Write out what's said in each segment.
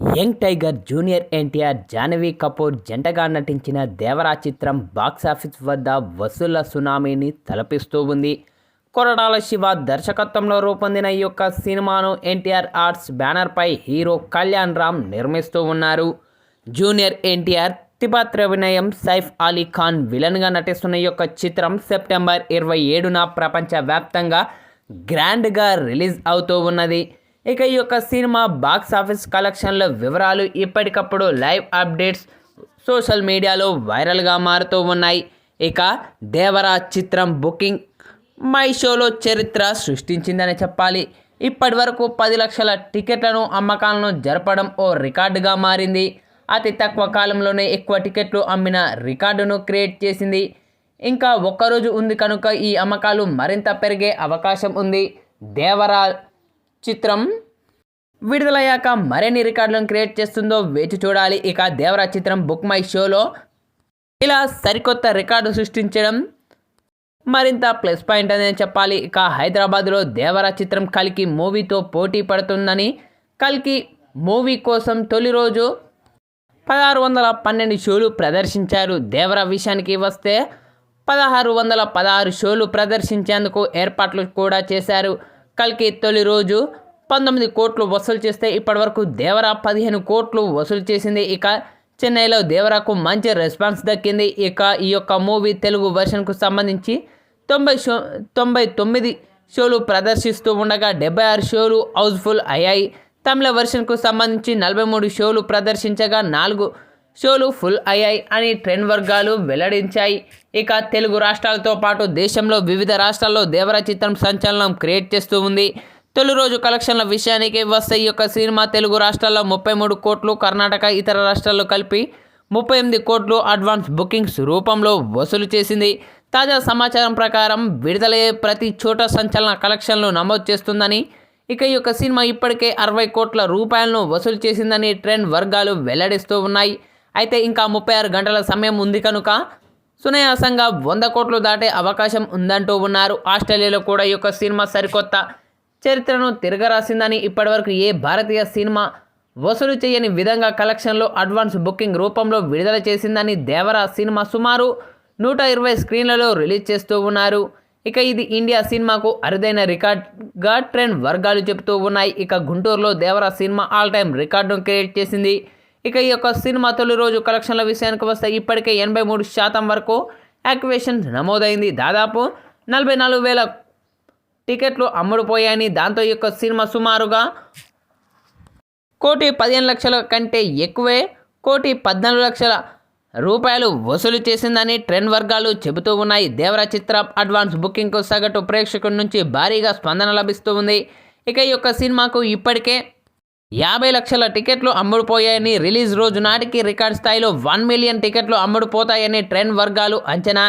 Young tiger junior NTR Janhvi Kapoor జంటగా నటించిన దేవరా చిత్రం బాక్సాఫీస్ వద్ద వసూళ్ళ సునామీని తలపిస్తూ ఉంది. కొరడాల శివ దర్శకత్వంలో రూపొందిన ఈ యొక్క సినిమాను ఎన్టీఆర్ ఆర్ట్స్ బ్యానర్పై హీరో కళ్యాణ్ రామ్ నిర్మిస్తూ ఉన్నారు. జూనియర్ ఎన్టీఆర్ తిబాత్ వినయం సైఫ్ అలీ ఖాన్ విలన్గా నటిస్తున్న ఈ యొక్క చిత్రం సెప్టెంబర్ ఇరవై ఏడున ప్రపంచవ్యాప్తంగా గ్రాండ్గా రిలీజ్ అవుతూ ఉన్నది. ఇక ఈ యొక్క సినిమా బాక్స్ ఆఫీస్ కలెక్షన్ల వివరాలు ఇప్పటికప్పుడు లైవ్ అప్డేట్స్ సోషల్ మీడియాలో వైరల్గా మారుతూ ఉన్నాయి. ఇక దేవరా చిత్రం బుకింగ్ మై షోలో చరిత్ర సృష్టించిందని చెప్పాలి. ఇప్పటి వరకు పది లక్షల టికెట్లను అమ్మకాలను జరపడం ఓ రికార్డుగా మారింది. అతి తక్కువ కాలంలోనే ఎక్కువ టికెట్లు అమ్మిన రికార్డును క్రియేట్ చేసింది. ఇంకా ఒక్కరోజు ఉంది కనుక ఈ అమ్మకాలు మరింత పెరిగే అవకాశం ఉంది. దేవరా చిత్రం విడుదలయ్యాక మరిన్ని రికార్డులను క్రియేట్ చేస్తుందో వేచి చూడాలి. ఇక దేవరా చిత్రం బుక్ మై షోలో ఇలా సరికొత్త రికార్డు సృష్టించడం మరింత ప్లస్ పాయింట్ అనేది చెప్పాలి. ఇక హైదరాబాద్లో దేవరా చిత్రం కల్కి మూవీతో పోటీ పడుతుందని కల్కి మూవీ కోసం తొలి రోజు పదహారు వందల పన్నెండు షోలు ప్రదర్శించారు. దేవర విషయానికి వస్తే పదహారు వందల పదహారు షోలు ప్రదర్శించేందుకు ఏర్పాట్లు కూడా చేశారు. కల్కి తొలి రోజు పంతొమ్మిది కోట్లు వసూలు చేస్తే ఇప్పటివరకు దేవరా పదిహేను కోట్లు వసూలు చేసింది. ఇక చెన్నైలో దేవరాకు మంచి రెస్పాన్స్ దక్కింది. ఇక ఈ యొక్క మూవీ తెలుగు వెర్షన్కు సంబంధించి తొంభై షో తొంభై తొమ్మిది షోలు ప్రదర్శిస్తూ ఉండగా డెబ్బై ఆరు షోలు హౌస్ఫుల్ అయ్యాయి. తమిళ వెర్షన్కు సంబంధించి నలభై మూడు షోలు ప్రదర్శించగా నాలుగు షోలు ఫుల్ అయ్యాయి అని ట్రెండ్ వర్గాలు వెల్లడించాయి. ఇక తెలుగు రాష్ట్రాలతో పాటు దేశంలో వివిధ రాష్ట్రాల్లో దేవర చిత్రం సంచలనం క్రియేట్ చేస్తూ ఉంది. తొలి రోజు కలెక్షన్ల విషయానికి వస్తే ఈ యొక్క సినిమా తెలుగు రాష్ట్రాల్లో ముప్పై మూడు కోట్లు కర్ణాటక ఇతర రాష్ట్రాల్లో కలిపి ముప్పై ఎనిమిది కోట్లు అడ్వాన్స్ బుకింగ్స్ రూపంలో వసూలు చేసింది. తాజా సమాచారం ప్రకారం విడుదలయ్యే ప్రతి చోట సంచలన కలెక్షన్లు నమోదు చేస్తుందని ఇక ఈ యొక్క సినిమా ఇప్పటికే అరవై కోట్ల రూపాయలను వసూలు చేసిందని ట్రెండ్ వర్గాలు వెల్లడిస్తూ ఉన్నాయి. అయితే ఇంకా ముప్పై ఆరు గంటల సమయం ఉంది కనుక సునాయాసంగా వంద కోట్లు దాటే అవకాశం ఉందంటూ ఉన్నారు. ఆస్ట్రేలియాలో కూడా ఈ యొక్క సినిమా సరికొత్త చరిత్రను తిరగరాసిందని ఇప్పటివరకు ఏ భారతీయ సినిమా వసూలు చేయని విధంగా కలెక్షన్లో అడ్వాన్స్ బుకింగ్ రూపంలో విడుదల చేసిందని దేవరా సినిమా సుమారు నూట ఇరవై స్క్రీన్లలో రిలీజ్ చేస్తూ ఉన్నారు. ఇక ఇది ఇండియా సినిమాకు అరుదైన రికార్డ్గా ట్రెండ్ వర్గాలు చెబుతూ ఉన్నాయి. ఇక గుంటూరులో దేవరా సినిమా ఆల్ టైమ్ రికార్డును క్రియేట్ చేసింది. ఇక ఈ యొక్క సినిమా తొలి రోజు కలెక్షన్ల విషయానికి వస్తే ఇప్పటికే ఎనభై మూడు శాతం వరకు యాక్టివేషన్ నమోదైంది. దాదాపు నలభై నాలుగు వేల టికెట్లు అమ్ముడుపోయాయని దాంతో ఈ యొక్క సినిమా సుమారుగా కోటి పదిహేను లక్షల కంటే ఎక్కువే కోటి పద్నాలుగు లక్షల రూపాయలు వసూలు చేసిందని ట్రెండ్ వర్గాలు చెబుతూ ఉన్నాయి. దేవరా చిత్ర అడ్వాన్స్ బుకింగ్కు సగటు ప్రేక్షకుల నుంచి భారీగా స్పందన లభిస్తూ ఉంది. ఇక ఈ యొక్క సినిమాకు ఇప్పటికే యాభై లక్షల టికెట్లు అమ్ముడుపోయాయని రిలీజ్ రోజు నాటికి రికార్డ్ స్థాయిలో వన్ మిలియన్ టికెట్లు అమ్ముడుపోతాయని ట్రెండ్ వర్గాలు అంచనా.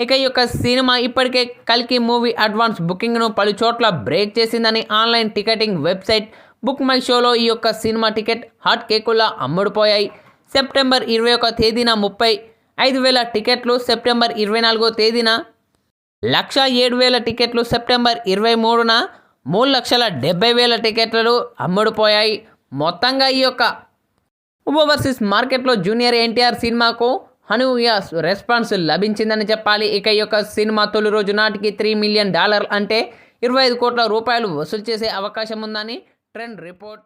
ఇక ఈ యొక్క సినిమా ఇప్పటికే కల్కి మూవీ అడ్వాన్స్ బుకింగ్ను పలు చోట్ల బ్రేక్ చేసిందని online ticketing website book my షోలో ఈ యొక్క సినిమా టికెట్ హాట్ కేకుల్లా అమ్ముడుపోయాయి. సెప్టెంబర్ ఇరవై ఒక తేదీన ముప్పై ఐదు వేల టికెట్లు సెప్టెంబర్ ఇరవై నాలుగో తేదీన లక్ష ఏడు వేల టికెట్లు సెప్టెంబర్ ఇరవై మూడున మూడు లక్షల డెబ్బై వేల టికెట్లు అమ్ముడుపోయాయి. మొత్తంగా ఈ యొక్క ఓవర్సీస్ మార్కెట్లో జూనియర్ ఎన్టీఆర్ సినిమాకు హనుయ రెస్పాన్స్ లభించిందని చెప్పాలి. ఇక ఈ యొక్క సినిమా తొలి రోజు నాటికి త్రీ మిలియన్ డాలర్ అంటే ఇరవై ఐదు కోట్ల రూపాయలు వసూలు చేసే అవకాశం ఉందని ట్రెండ్ రిపోర్ట్.